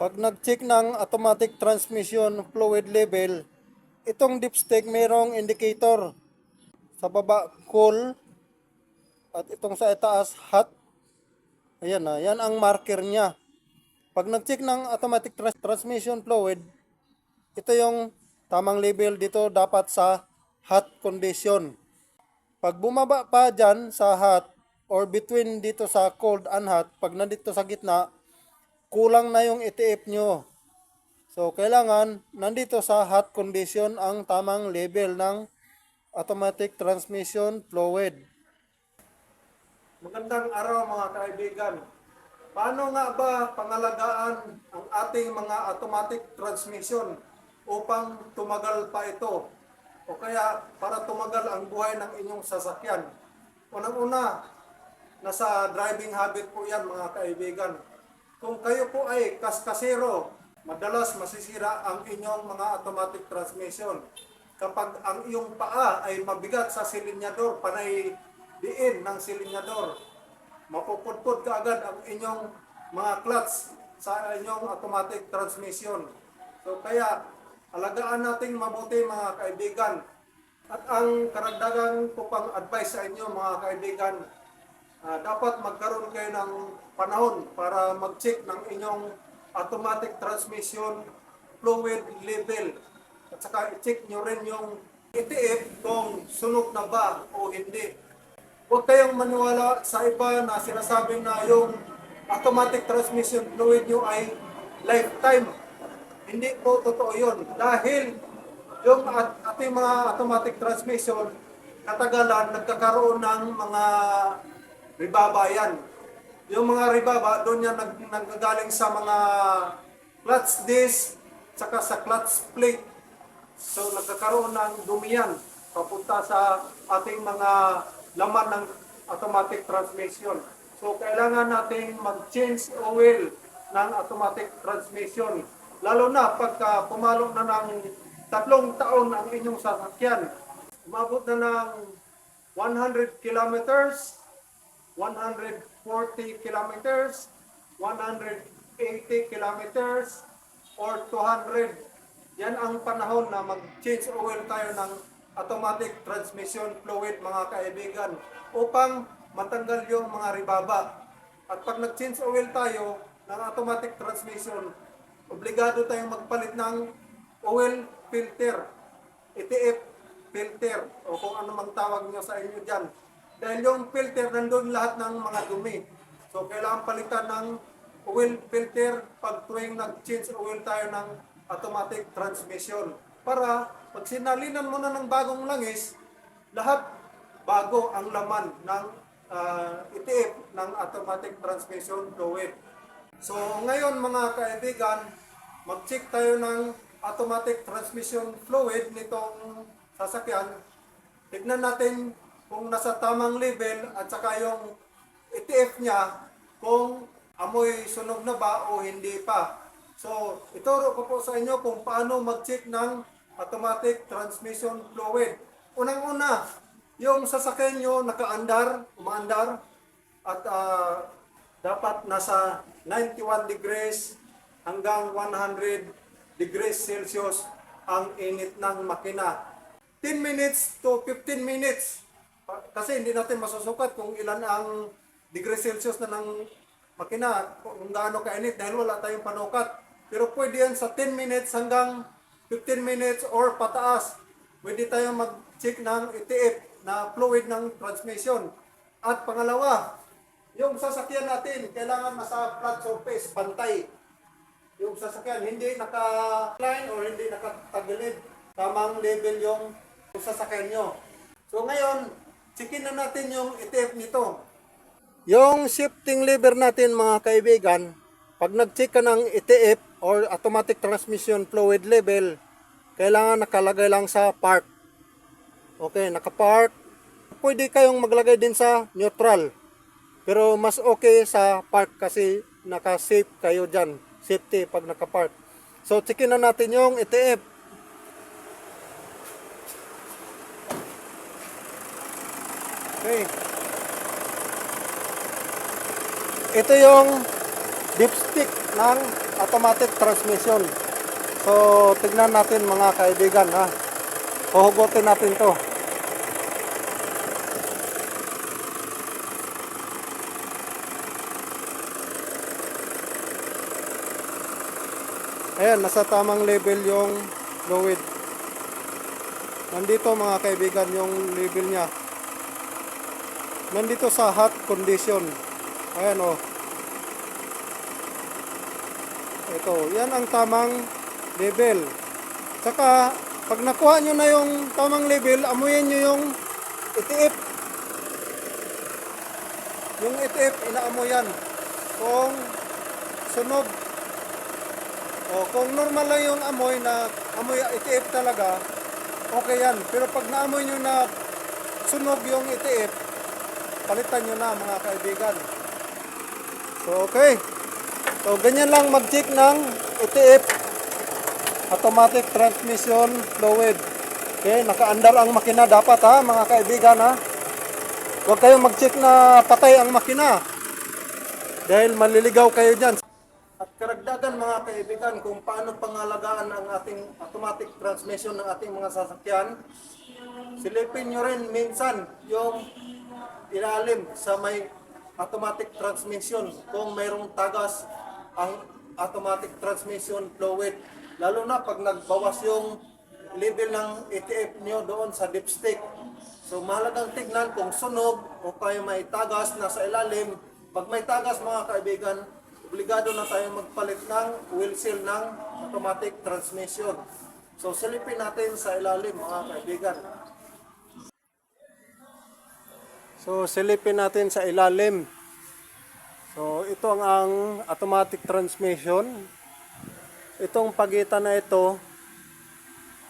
Pag nag-check ng automatic transmission fluid level, itong dipstick mayroong indicator. Sa baba, cool. At itong sa itaas, hot. Ayan na, yan ang marker niya. Pag nag-check ng automatic trans- transmission fluid, ito yung tamang level dito dapat sa hot condition. Pag bumaba pa dyan sa hot or between dito sa cold and hot, pag nandito sa gitna, kulang na yung ETF nyo. So, kailangan nandito sa hot condition ang tamang level ng automatic transmission fluid. Magandang araw mga kaibigan. Paano nga ba pangalagaan ang ating mga automatic transmission upang tumagal pa ito? O kaya para tumagal ang buhay ng inyong sasakyan? Unang-una, nasa driving habit po yan mga kaibigan. Kung kayo po ay kaskasero, madalas masisira ang inyong mga automatic transmission. Kapag ang iyong paa ay mabigat sa silinyador, panay diin ng silinyador, mapupudpud ka agad ang inyong mga clutch sa inyong automatic transmission. So kaya, alagaan natin mabuti mga kaibigan. At ang karagdagan ko pang advice sa inyo mga kaibigan, ah, dapat magkaroon kayo ng panahon para mag-check ng inyong automatic transmission fluid level. At saka i-check nyo rin yung ETF kung sunog na ba o hindi. Huwag kayong maniwala sa iba na sinasabing na yung automatic transmission fluid nyo ay lifetime. Hindi po totoo yun. Dahil yung at, ating mga automatic transmission, katagalan, nagkakaroon ng mga ribaba yan. Yung mga ribaba, doon yan nag, nanggagaling sa mga clutch disc, saka sa clutch plate. So nagkakaroon ng dumi yan papunta sa ating mga laman ng automatic transmission. So kailangan nating mag-change oil ng automatic transmission. Lalo na pagka pumalo na ng tatlong taon ang inyong sasakyan. Umabot na ng 100 kilometers, 140 kilometers, 180 kilometers, or 200. Yan ang panahon na mag-change oil tayo ng automatic transmission fluid mga kaibigan upang matanggal yung mga ribaba. At pag nag-change oil tayo ng automatic transmission, obligado tayong magpalit ng oil filter, ETF filter, o kung ano mang tawag nyo sa inyo dyan. Dahil yung filter, nandun lahat ng mga dumi. So, kailangan palitan ng oil filter pag tuwing nag-change oil tayo ng automatic transmission. Para pag sinalinan mo na ng bagong langis, lahat bago ang laman ng ah, ETF ng automatic transmission fluid. So ngayon mga kaibigan, mag-check tayo ng automatic transmission fluid nitong sasakyan. Tignan natin kung nasa tamang level at saka yung ETF niya kung amoy sunog na ba o hindi pa. So, ituro ko po sa inyo kung paano mag-check ng automatic transmission fluid. Unang-una, yung sasakyan nyo nakaandar, umaandar, at ah, dapat nasa 91 degrees hanggang 100 degrees Celsius ang init ng makina. 10 minutes to 15 minutes. Kasi hindi natin masusukat kung ilan ang degrees Celsius na ng makina, kung gaano kainit dahil wala tayong panukat. Pero pwede yan sa 10 minutes hanggang 15 minutes or pataas. Pwede tayong mag-check ng ETF na fluid ng transmission. At pangalawa, yung sasakyan natin, kailangan nasa flat surface, pantay. Yung sasakyan, hindi naka-line or hindi nakatagilid. Tamang level yung sasakyan nyo. So ngayon, checkin na natin yung ETF nito. Yung shifting lever natin mga kaibigan, pag nag-check ka ng ETF or automatic transmission fluid level, kailangan nakalagay lang sa park. Okay, naka-park. Pwede kayong maglagay din sa neutral. Pero mas okay sa park kasi naka-safe kayo dyan. Safety pag naka-park. So, checkin na natin yung ETF. Okay. Ito yung dipstick ng automatic transmission. So, tignan natin mga kaibigan ha. Huhugutin natin to. Ayan, nasa tamang level yung fluid. Nandito mga kaibigan yung level niya. Nandito sa hot condition. Ayan o. Oh. Ito, yan ang tamang level. Saka, pag nakuha nyo na yung tamang level, amuyin nyo yung itiip. Yung itiip, inaamoyan. Kung sunog. O, kung normal lang yung amoy na amoy itiip talaga, okay yan. Pero pag naamoy nyo na sunog yung itiip, palitan nyo na mga kaibigan. So, okay. So, ganyan lang mag-check ng ETF. Automatic Transmission Fluid. Okay, nakaandar ang makina dapat ha, mga kaibigan ha. Huwag kayong mag-check na patay ang makina. Dahil maliligaw kayo dyan. At karagdagan mga kaibigan kung paano pangalagaan ang ating automatic transmission ng ating mga sasakyan, silipin nyo rin minsan yung ilalim sa may automatic transmission kung mayroong tagas ang automatic transmission fluid. Lalo na pag nagbawas yung level ng ETF nyo doon sa dipstick. So mahalagang tignan kung sunog o kaya may tagas na sa ilalim. Pag may tagas mga kaibigan, obligado na tayo magpalit ng wheel seal ng automatic transmission. So silipin natin sa ilalim mga kaibigan. So silipin natin sa ilalim. So ito ang, ang automatic transmission. Itong pagitan na ito,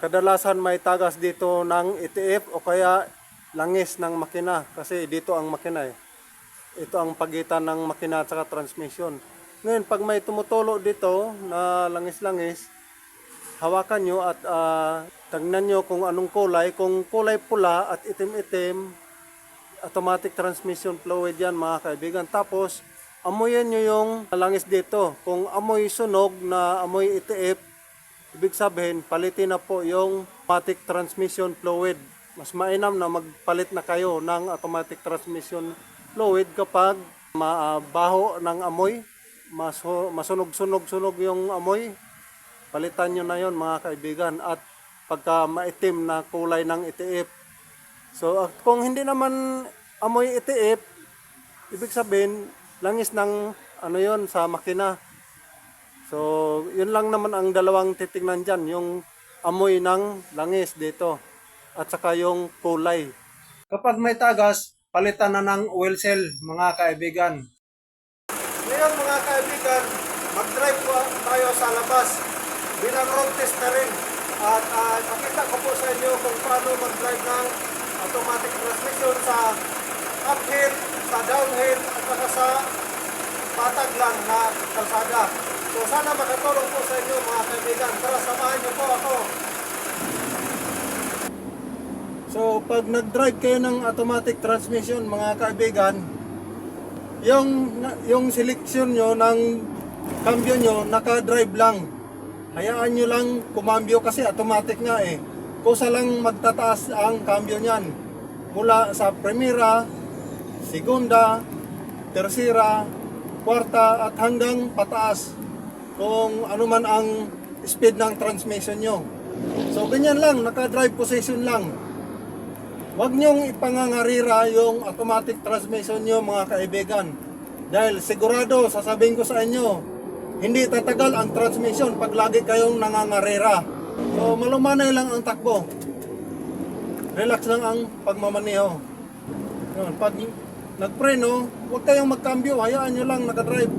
kadalasan may tagas dito ng ETF o kaya langis ng makina kasi dito ang makina eh. Ito ang pagitan ng makina at transmission. Ngayon, pag may tumutulo dito na langis-langis, hawakan nyo at uh, tagnan nyo kung anong kulay. Kung kulay pula at itim-itim, automatic transmission fluid yan mga kaibigan. Tapos, amuyin nyo yung langis dito. Kung amoy sunog na amoy itiip, ibig sabihin, palitin na po yung automatic transmission fluid. Mas mainam na magpalit na kayo ng automatic transmission fluid kapag mabaho ng amoy, maso, masunog-sunog-sunog yung amoy, palitan nyo na yon mga kaibigan. At pagka maitim na kulay ng itiip, So, kung hindi naman amoy itiip, ibig sabihin, langis ng ano yon sa makina. So, yun lang naman ang dalawang titingnan dyan, yung amoy ng langis dito at saka yung kulay. Kapag may tagas, palitan na ng oil cell, mga kaibigan. Ngayon mga kaibigan, mag-drive po tayo sa labas. Bilang road test na rin. At uh, ko po sa inyo kung paano mag-drive ng automatic transmission sa uphill, sa downhill, at saka sa patag lang na kalsada. So sana makatulong po sa inyo mga kaibigan. Tara, samahan niyo po ako. So pag nag-drive kayo ng automatic transmission mga kaibigan, yung yung selection nyo ng cambio nyo, naka-drive lang. Hayaan nyo lang kumambyo kasi automatic nga eh. Kusa lang magtataas ang cambio niyan. Mula sa primera, segunda, tersira, kwarta at hanggang pataas. Kung ano man ang speed ng transmission nyo. So ganyan lang, naka-drive position lang. Huwag niyong ipangangarira yung automatic transmission nyo mga kaibigan. Dahil sigurado, sasabihin ko sa inyo, hindi tatagal ang transmission pag lagi kayong nangangarira. So malumanay lang ang takbo. Relax lang ang pagmamaneho. Yun, pag nagpreno, huwag kayong magkambyo, hayaan nyo lang nakadrive.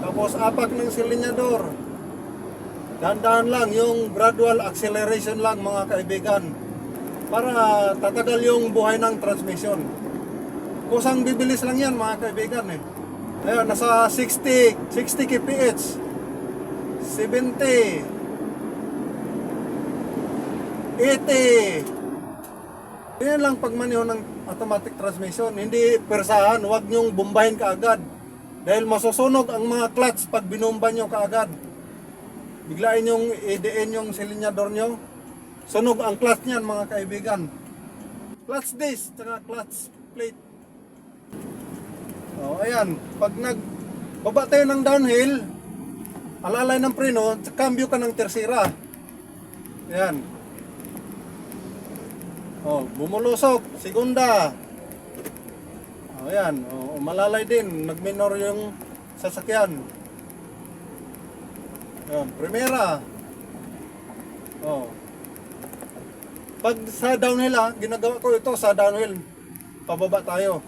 Tapos apak ng silinyador. Dahan-dahan lang, yung gradual acceleration lang mga kaibigan para tatagal yung buhay ng transmission. Kusang bibilis lang yan mga kaibigan eh. Ayun, nasa 60, 60 kph, 70, 80. Yan lang pagmaneho ng automatic transmission. Hindi persahan, huwag nyong bombahin kaagad. Dahil masusunog ang mga clutch pag binomba nyo kaagad. Biglain yung idiin yung silinyador nyo. Sunog ang clutch niyan mga kaibigan. Clutch disc, tsaka clutch plate. Oh, ayan. Pag nag baba tayo ng downhill, alalay ng preno, cambio ka ng tersira. Ayan. Oh, bumulusok, segunda. Oh, ayan. Oh, malalay din, nagminor yung sasakyan. Ayan, primera. Oh. Pag sa downhill ha, ginagawa ko ito sa downhill. Pababa tayo.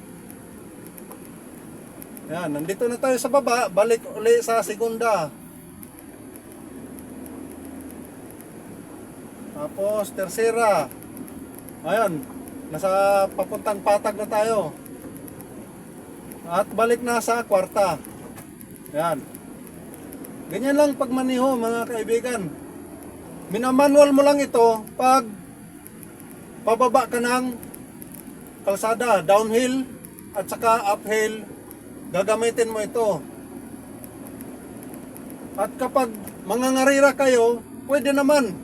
Ayan, nandito na tayo sa baba, balik uli sa segunda. Tapos, tersera. Ayan, nasa papuntang patag na tayo. At balik na sa kwarta. Ayan. Ganyan lang pag maniho mga kaibigan. Minamanual mo lang ito pag pababa ka ng kalsada, downhill at saka uphill, gagamitin mo ito. At kapag mangangarira kayo, pwede naman.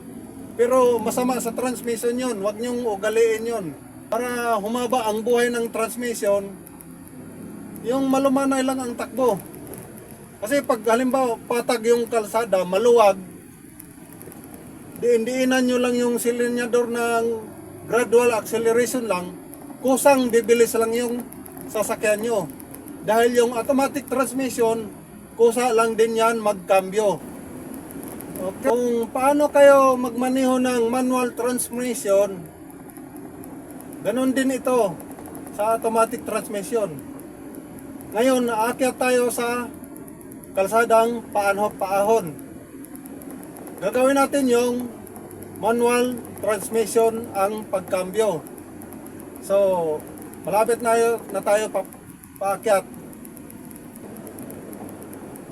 Pero masama sa transmission yon, huwag niyong ugaliin yon. Para humaba ang buhay ng transmission, yung malumanay lang ang takbo. Kasi pag halimbawa patag yung kalsada, maluwag, diin-diinan nyo lang yung silinyador ng gradual acceleration lang, kusang bibilis lang yung sasakyan nyo. Dahil yung automatic transmission, kusa lang din yan magkambyo. Kung paano kayo magmaneho ng manual transmission, ganun din ito sa automatic transmission. Ngayon, aakyat tayo sa kalsadang paanhop-paahon. Gagawin natin yung manual transmission ang pagkambyo. So, malapit na, na tayo pa, paakyat.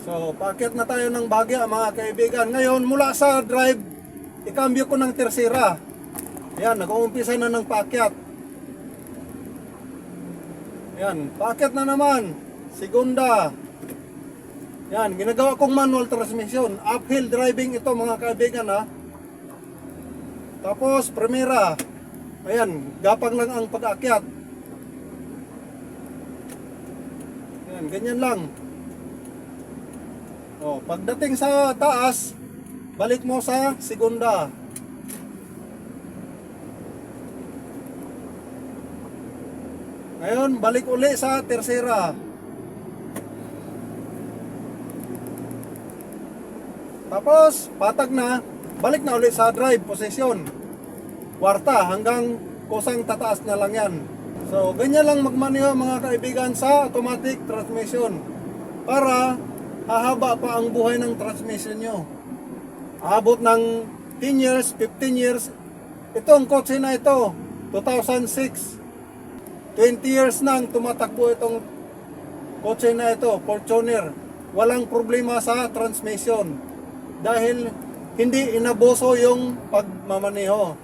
So, paakyat na tayo ng bagya mga kaibigan. Ngayon, mula sa drive, ikambyo ko ng tersira. Yan, nag-uumpisa na ng paakyat. Yan, paakyat na naman. Segunda. Yan, ginagawa kong manual transmission. Uphill driving ito mga kaibigan ha. Tapos, primera. Ayan, gapang lang ang pag-akyat. Ayan, ganyan lang. O, pagdating sa taas, balik mo sa segunda. Ngayon, balik uli sa tersera. Tapos, patag na, balik na uli sa drive position. Kwarta hanggang kusang tataas na lang yan. So, ganyan lang magmaneho mga kaibigan sa automatic transmission. Para hahaba pa ang buhay ng transmission nyo. Abot ng 10 years, 15 years. Itong kotse na ito, 2006. 20 years nang tumatakbo itong kotse na ito, Fortuner. Walang problema sa transmission dahil hindi inaboso yung pagmamaneho.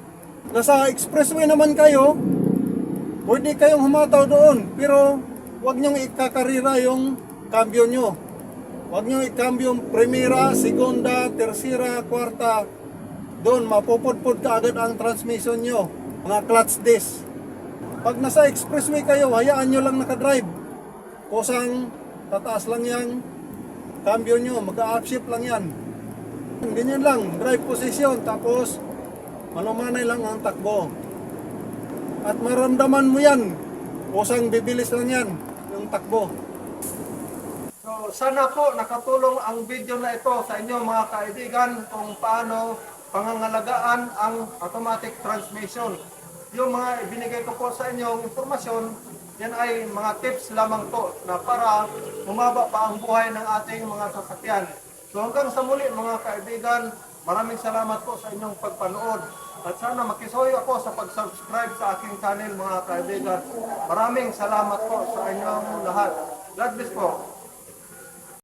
Nasa expressway naman kayo, pwede kayong humataw doon, pero huwag niyong ikakarira yung cambio nyo. Huwag niyong ikambyo primera, segunda, tersira, kwarta. Doon, mapupudpud ka agad ang transmission nyo. Mga clutch disc. Pag nasa expressway kayo, hayaan nyo lang nakadrive. Kusang tataas lang yung cambio nyo, mag-upshift lang yan. Ganyan lang, drive position, tapos malumanay lang ang takbo. At maramdaman mo yan, kusang bibilis lang yan, yung takbo. Sana po nakatulong ang video na ito sa inyo mga kaibigan kung paano pangangalagaan ang automatic transmission. Yung mga ibinigay ko po sa inyong impormasyon, yan ay mga tips lamang po na para humaba pa ang buhay ng ating mga sasakyan. So hanggang sa muli mga kaibigan, maraming salamat po sa inyong pagpanood. At sana makisuyo ako sa pag-subscribe sa aking channel mga kaibigan. Maraming salamat po sa inyong lahat. God bless po.